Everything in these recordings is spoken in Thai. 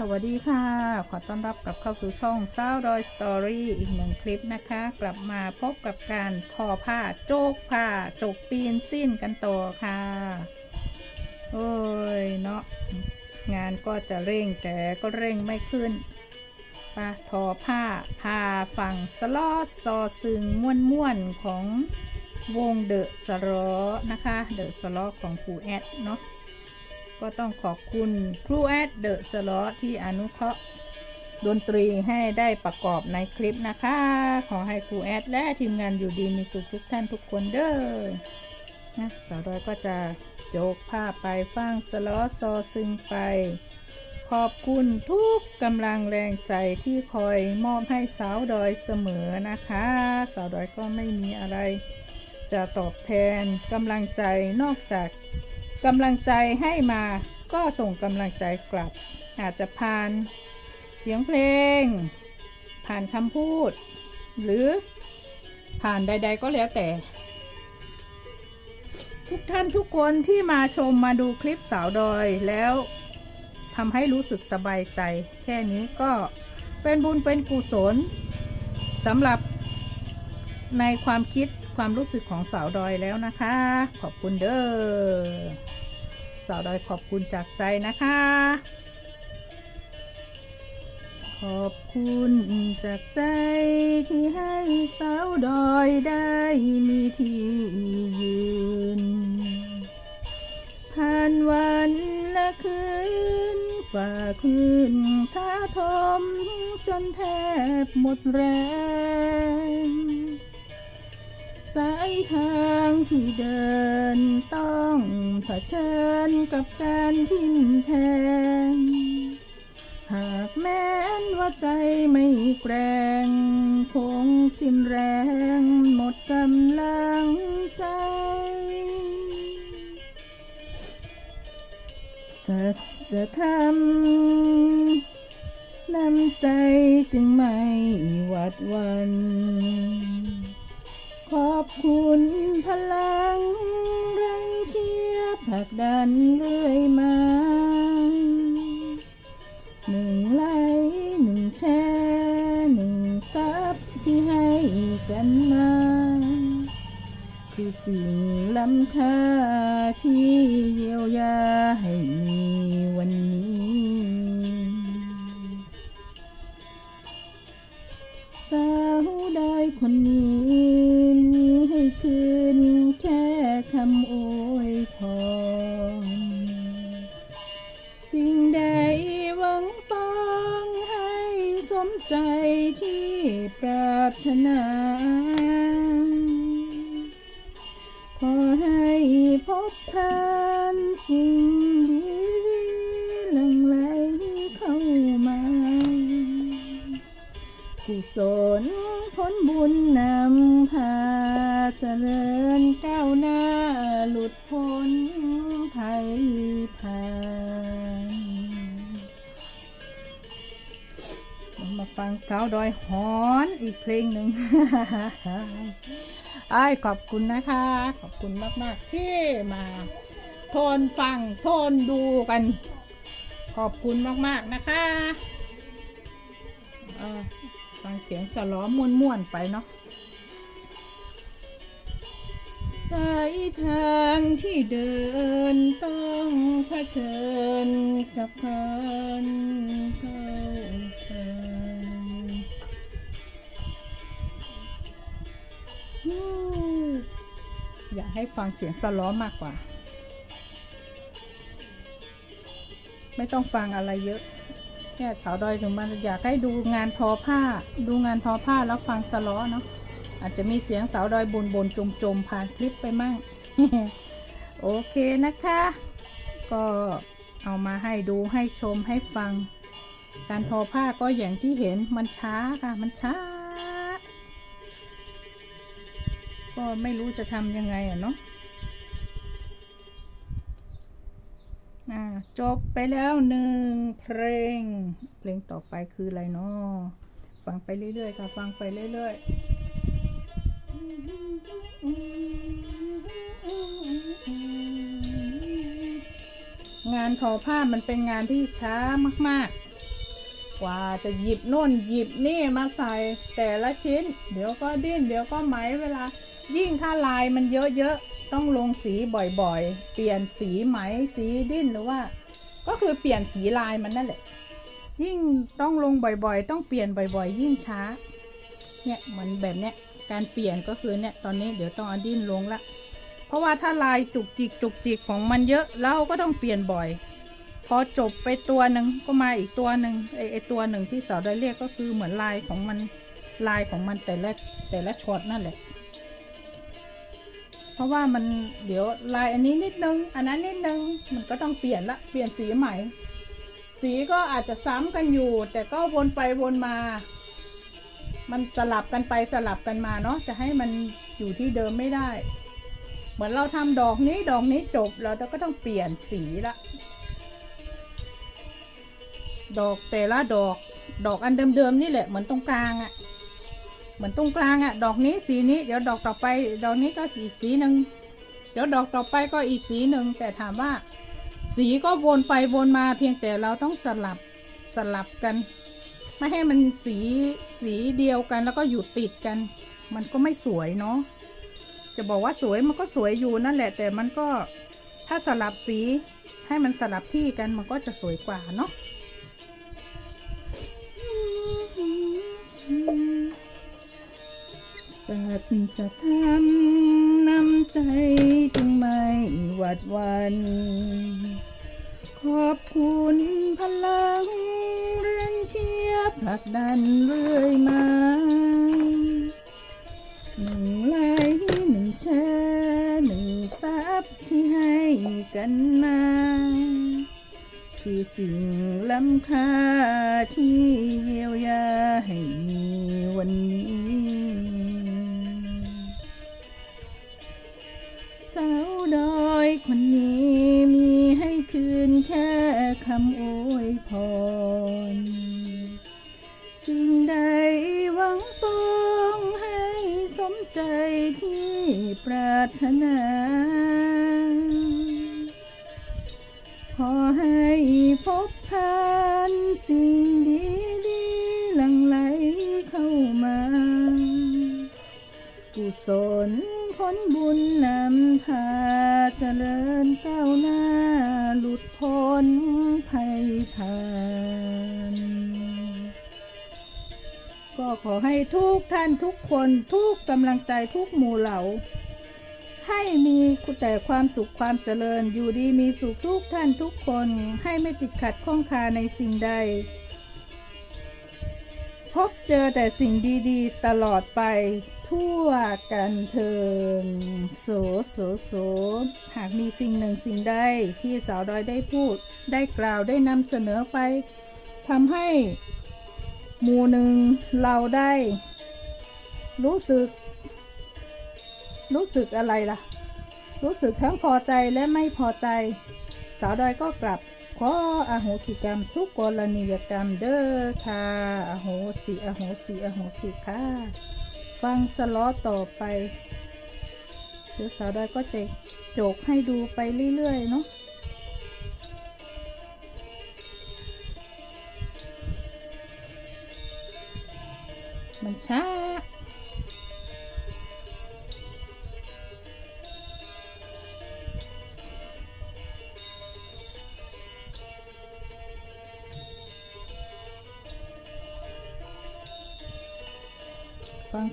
สวัสดีค่ะ ขอต้อนรับกลับเข้าสู่ช่องสาวดอยสตอรี่อีกหนึ่งคลิปนะคะ กลับมาพบกับการทอผ้าโจกผ้าจกปีนสิ้นกันต่อค่ะ โอ้ยเนาะงานก็จะเร่งแต่ก็เร่งไม่ขึ้นปะทอผ้าผ้าฝั่งสลอซอซึงม่วนม่วนๆของวงเดอะสลอนะคะ เดอะสลอของครูแอดเนาะ ก็ต้องขอบคุณครูแอดเดอะสลอที่อนุเคราะห์ดนตรีให้ได้ประกอบในคลิปนะคะ ขอให้ครูแอดและทีมงานอยู่ดีมีสุขทุกท่านทุกคนเด้อนะสาวดอยก็จะโจกผ้าไปฟังสลอซอซึงไป ขอบคุณทุกกำลังแรงใจที่คอยมอบให้สาวดอยเสมอนะคะ สาวดอยก็ไม่มีอะไร จะตอบแทนกำลังใจนอกจาก กำลังใจให้มาก็ส่งกำลังใจกลับ อาจจะผ่านเสียงเพลง ผ่านคำพูด หรือผ่านใด ๆ ก็แล้วแต่ ทุกท่านทุกคนที่มาชมมาดูคลิปสาวดอยแล้วทำให้รู้สึกสบายใจ แค่นี้ก็เป็นบุญเป็นกุศลสำหรับในความคิดความรู้สึกของสาวดอยแล้วนะคะ ขอบคุณเด้อ สาวดอยขอบคุณจากใจนะคะ ขอบคุณจากใจที่ให้สาวดอยได้มีที่ยืน ผ่านวันและคืนฝ่าคืนท้าทมจนแทบหมดแรง สายทางที่เดินต้องเผชิญกับการทิ่มแทง หากแม้นว่าใจไม่แกร่ง คงสิ้นแรงหมดกำลังใจสัจธรรมนำใจจึงไม่หวัดวัน อบคุณพลังแรงเชียร์ผลักดันเรื่อยมาหนึ่งไลค์หนึ่งแชร์หนึ่งซับที่ให้กันมาคือสิ่งล้ำค่าที่เยียวยาให้มีวันนี้สาวได้คนนี้ คืนแค่คำโอยพรสิ่งใดหวังปองให้สมใจที่ปรารถนา ขอให้พบผ่านสิ่งดีๆหลั่งไหลเข้ามากุศลผลบุญนำพา เจริญก้าวหน้าหลุดพ้นภัยผ่านมาฟังสาวดอยหอนอีกเพลงหนึ่งไอ้ขอบคุณนะคะ ขอบคุณมาก ๆ ที่มาทนฟังทนดูกัน ขอบคุณมาก ๆ นะคะฟังเสียงสล้อม่วน ๆ ไปเนาะ สายทางที่เดินต้องเผชิญกับการเข้าทางอยากให้ฟังเสียงสล้อมากกว่า ไม่ต้องฟังอะไรเยอะเนี่ยสาวดอยถึงมันอยากให้ดูงานทอผ้า ดูงานทอผ้าแล้วฟังสล้อเนาะ อาจจะมีเสียงสาวดอยบนบนจมจมๆผ่านคลิปไปมั่ง โอเคนะคะ ก็เอามาให้ดูให้ชมให้ฟัง การทอผ้าก็อย่างที่เห็นมันช้าค่ะ มันช้า ก็ไม่รู้จะทำยังไงอะเนาะอ่าจบไปแล้วหนึ่งเพลง เพลงต่อไปคืออะไรเนาะฟังไปเรื่อยๆค่ะ ฟังไปเรื่อยๆ งานทอผ้ามันเป็นงานที่ช้ามากๆ กว่าจะหยิบโน่นหยิบนี่มาใส่แต่ละชิ้น เดี๋ยวก็ดิ้นเดี๋ยวก็ไหมเวลา ยิ่งถ้าลายมันเยอะๆ ต้องลงสีบ่อยๆ เปลี่ยนสีไหมสีดิ้นหรือว่า ก็คือเปลี่ยนสีลายมันนั่นแหละ ยิ่งต้องลงบ่อยๆ ต้องเปลี่ยนบ่อยๆ ยิ่งช้า เนี่ยเหมือนแบบเนี้ย การเปลี่ยนก็คือเนี่ยตอนนี้เดี๋ยวต้องเอาดิ้นลงละ เพราะว่าถ้าลายจุกจิกจุกจิกของมันเยอะเราก็ต้องเปลี่ยนบ่อย พอจบไปตัวหนึ่งก็มาอีกตัวหนึ่งไอไอตัวหนึ่งที่สาวได้เรียกก็คือเหมือนลายของมันลายของมันแต่ละแต่ละช็อตนั่นแหละ เพราะว่ามันเดี๋ยวลายอันนี้นิดนึง อันนั้นนิดนึงมันก็ต้องเปลี่ยนละเปลี่ยนสีใหม่ สีก็อาจจะซ้ำกันอยู่ แต่ก็วนไปวนมา มันสลับกันไปสลับกันมาเนาะจะให้มันอยู่ที่เดิมไม่ได้ เหมือนเราทำดอกนี้ดอกนี้จบแล้วเราก็ต้องเปลี่ยนสีละ ดอกแต่ละดอกดอกอันเดิมๆนี่แหละเหมือนตรงกลางอะ่ะเหมือนตรงกลางอะ่ะ ดอกนี้สีนี้เดี๋ยวดอกต่อไปดอกนี้ก็อีกสีหนึ่งเดี๋ยวดอกต่อไปก็อีกสีหนึ่งแต่ถามว่า สีก็วนไปวนมาเพียงแต่เราต้องสลับสลับกัน ไม่ให้มันสีสีเดียวกันแล้วก็อยู่ติดกัน มันก็ไม่สวยเนาะจะบอกว่าสวยมันก็สวยอยู่นั่นแหละ แต่มันก็ถ้าสลับสีให้มันสลับที่กันมันก็จะสวยกว่าเนาะสัตย์จธรรมนำใจจึงไม่หวัดวัน อบคุณพลังเรียนเชียร์ผลักดันเรื่อยมาหนึ่งไลค์หนึ่งแชร์หนึ่งซับที่ให้กันมาคือสิ่งล้ำค่าที่เยียวยาให้มีวันนี้สาวดอยคนนี้ คำอวยพร สิ่งใดหวังปองให้สมใจที่ปรารถนา ขอให้พบทานสิ่งดีดีหลั่งไหลเข้ามา กุศล ลบุญนำพาเจริญก้าวหน้า หลุดพ้นภัยผ่านก็ขอให้ทุกท่านทุกคนทุกกำลังใจทุกหมู่เหล่า ให้มีแต่ความสุขความเจริญอยู่ดีมีสุขทุกท่านทุกคนให้ไม่ติดขัดข้องคาในสิ่งใด พบเจอแต่สิ่งดีๆ ตลอดไป ทั่วกันเทินโสโสโส หากมีสิ่งหนึ่งสิ่งใดที่สาวดอยได้พูด ได้กล่าวได้นำเสนอไปทำให้หมู่หนึ่งเราได้ รู้สึก รู้สึกอะไรล่ะ รู้สึกทั้งพอใจและไม่พอใจ สาวดอยก็กลับขออโหสิกรรมทุกกรณียกรรมเด้อค่ะอโหสิอโหสิอโหสิค่ะ ฟังสล้อต่อไปเดี๋ยวสาวดอยก็จะโจกให้ดูไปเรื่อยๆเนาะมันช้า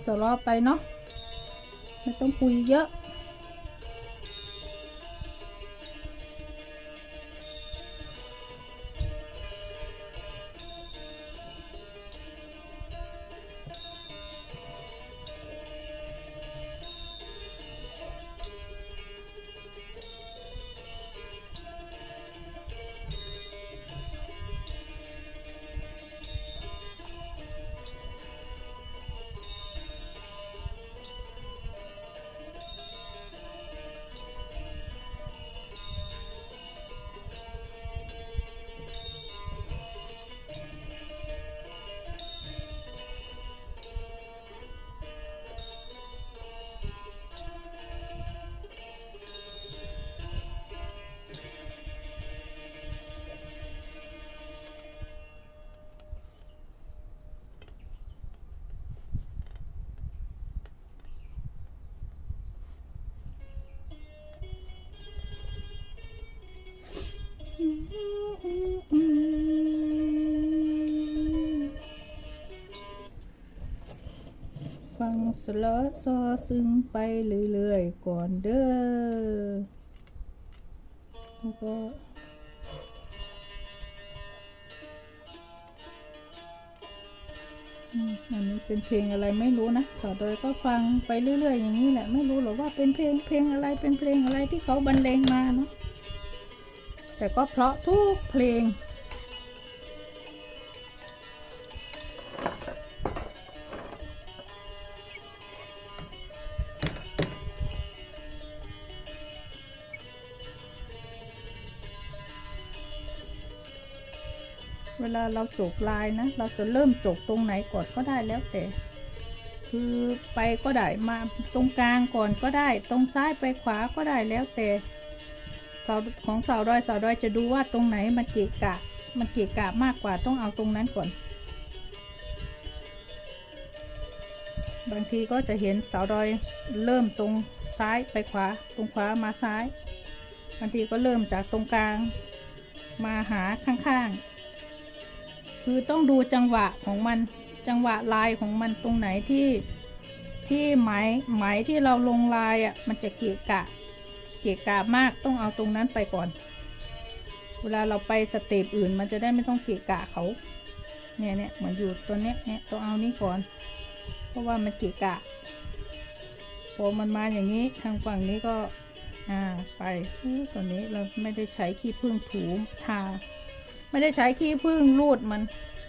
สล้อไปเนาะไม่ต้องคุยเยอะ ฟังสลอซอซึงไปเรื่อยๆ ก่อนเด้อแล้วก็อันนี้เป็นเพลงอะไรไม่รู้นะต่อดยก็ฟังไปเรื่อยๆ อย่างนี้แหละ ไม่รู้หรอว่าเป็นเพลงเพลงอะไรเป็นเพลงอะไรที่เขาบรรเลงมาเนาะ แต่ก็เพราะทุกเพลง เวลาเราจกลายนะ เราจะเริ่มจกตรงไหนก่อนก็ได้แล้วแต่คือไปก็ได้มาตรงกลางก่อนก็ได้ ตรงซ้ายไปขวาก็ได้แล้วแต่ สาวของสาวดอยสาวดอยจะดูว่าตรงไหนมันเกะกะ มันเกะกะมากกว่าต้องเอาตรงนั้นก่อน บางทีก็จะเห็นสาวดอยเริ่มตรงซ้ายไปขวา ตรงขวามาซ้าย บางทีก็เริ่มจากตรงกลาง มาหาข้างๆ คือต้องดูจังหวะของมันจังหวะลายของมันตรงไหนที่ที่ไหมไหมที่เราลงลายอะมันจะเกะกะ เกะกะมากต้องเอาตรงนั้นไปก่อน เวลาเราไปสเต็ปอื่นมันจะได้ไม่ต้องเกะกะเขาเนี่ยเนี่ยเหมือนอยู่ตัวเนี้ยเนี่ยต้องเอานี้ก่อน เพราะว่ามันเกะกะพอมันมาอย่างนี้ทางฝั่งนี้ก็อ่าไปตัวนี้เราไม่ได้ใช้ขี้ผึ้งถูทา ไม่ได้ใช้ขี้ผึ้งรูดมัน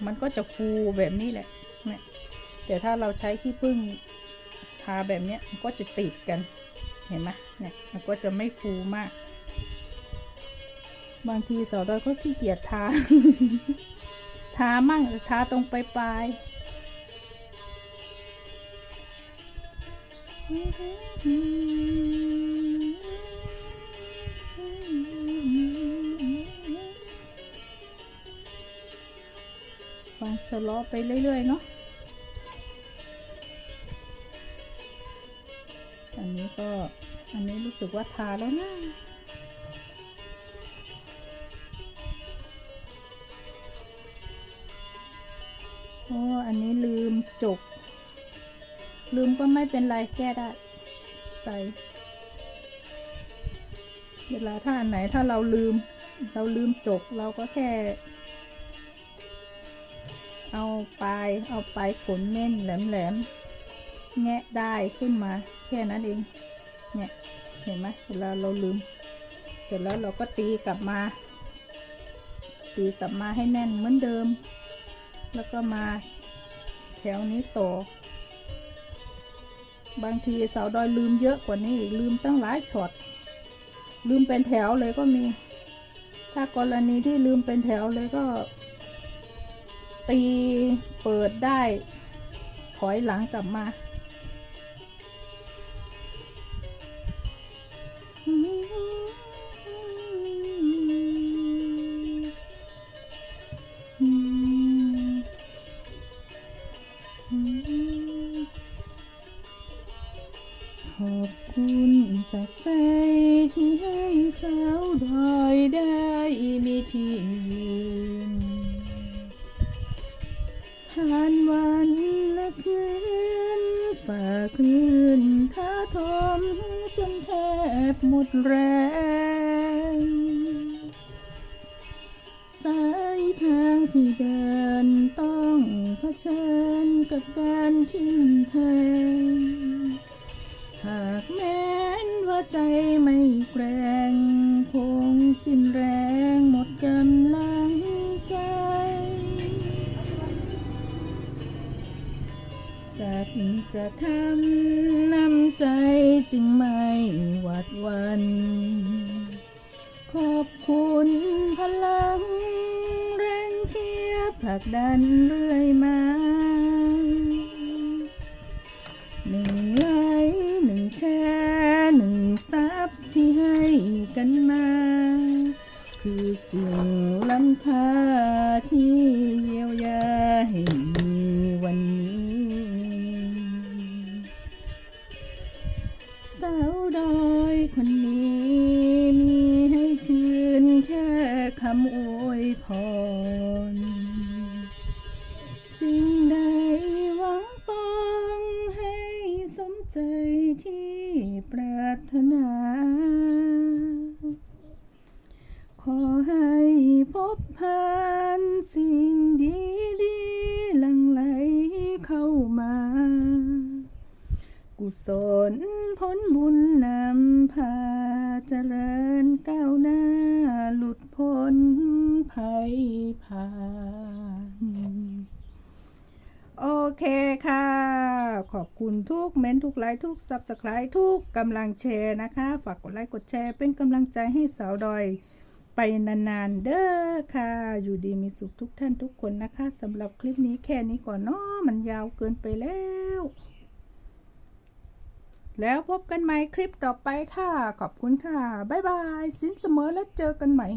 มันก็จะฟูแบบนี้แหละเนี่ยแต่ถ้าเราใช้ขี้ผึ้งทาแบบเนี้ยมันก็จะติดกัน เห็นไหมเนี่ยมันก็จะไม่ฟูมาก บางทีสาวดอยก็ขี้เกียจทา ทามั่งทาตรงปลายปลายฟังสโลอไปเรื่อย ๆ เนาะ นี้ก็อันนี้รู้สึกว่าทาแล้วนะโอ้อันนี้ลืมจก ลืมก็ไม่เป็นไรแก้ได้ ใส่ เวลาถ้าอันไหนถ้าเราลืม เราลืมจกเราก็แค่ เอาปลายเอาปลายขนเม่นแหลมๆแงะได้ขึ้นมา แค่นั้นเอง เนี่ย เห็นไหมเวลาเราลืม เสร็จแล้วเราก็ตีกลับมา ตีกลับมาให้แน่นเหมือนเดิม แล้วก็มาแถวนี้ต่อบางทีสาวดอยลืมเยอะกว่านี้อีกลืมตั้งหลายช็อตลืมเป็นแถวเลยก็มี ถ้ากรณีที่ลืมเป็นแถวเลยก็ ตีเปิดได้ ถอยหลังกลับมา บหมดแรง สายทางที่เดินต้องเผชิญกับการทิ้งแทงหากแม้นว่าใจไม่แกร่งคงสิ้นแรง ตจะทำน้ำใจจึงไม่หวัดหวัน ขอบคุณพลัง แรงเชียร์ผลักดันเรื่อยมาหนึ่งไลค์หนึ่งแชร์หนึ่งซับที่ให้กันมา คือสิ่งล้ำค่าที่ พร สิ่งใดหวังปองให้สมใจที่ปรารถนา โอเคค่ะ ขอบคุณทุกเม้นท์ทุกไลค์ทุก Subscribe ทุกกำลังแชร์นะคะ ฝากกดไลค์กดแชร์เป็นกำลังใจให้สาวดอยไปนานๆเด้อค่ะ อยู่ดีมีสุขทุกท่านทุกคนนะคะสำหรับคลิปนี้แค่นี้ก่อนเนาะมันยาวเกินไปแล้ว แล้วพบกันใหม่คลิปต่อไปค่ะ ขอบคุณค่ะ บ๊ายบาย สินเสมอแล้วเจอกันใหม่